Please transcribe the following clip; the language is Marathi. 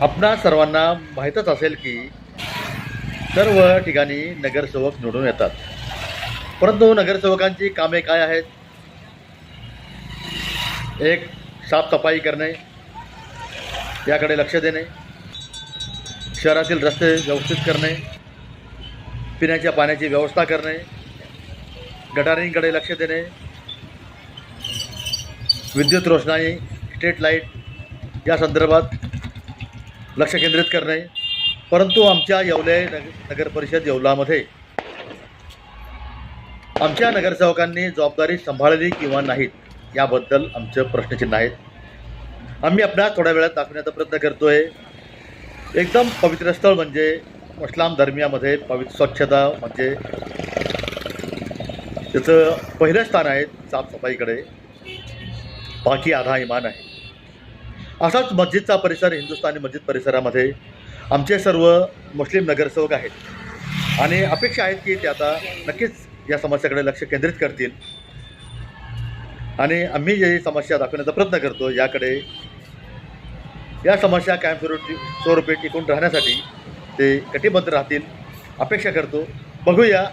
आपणा सर्वांना माहीतच असेल की सर्व ठिकाणी नगरसेवक निवडून येतात. परंतु नगरसेवकांची कामे काय आहेत? एक साफसफाई करणे. याकडे लक्ष देणे. शहरातील रस्ते व्यवस्थित करणे. पिण्याच्या पाण्याची व्यवस्था करणे. गटारींकडे लक्ष देणे. विद्युत रोषणाई स्ट्रीट लाइट या संदर्भात लक्ष केंद्रित करणे. परंतु आमच्या येवले नग नगर परिषद येवलामध्ये आमच्या नगरसेवकांनी जबाबदारी सांभाळली किंवा नाहीत याबद्दल आमचं प्रश्नचिन्ह आहेत. आम्ही आपल्या थोड्या वेळात दाखवण्याचा प्रयत्न करतोय. एकदम पवित्र स्थळ म्हणजे इस्लाम धर्मियामध्ये पवित्र स्वच्छता म्हणजे त्याचं पहिलं स्थान आहे साफसफाईकडे. बाकी आधा इमान आहे. असाच मस्जिदचा परिसर हिंदुस्थानी मस्जिद परिसरामध्ये आमचे सर्व मुस्लिम नगरसेवक आहेत. आणि अपेक्षा आहेत की ते आता नक्कीच या समस्याकडे लक्ष केंद्रित करतील. आणि आम्ही जे समस्या दाखवण्याचा प्रयत्न करतो याकडे या समस्या कायमस्वरूपी स्वरूपी टिकून राहण्यासाठी ते कटिबद्ध राहतील अपेक्षा करतो. बघूया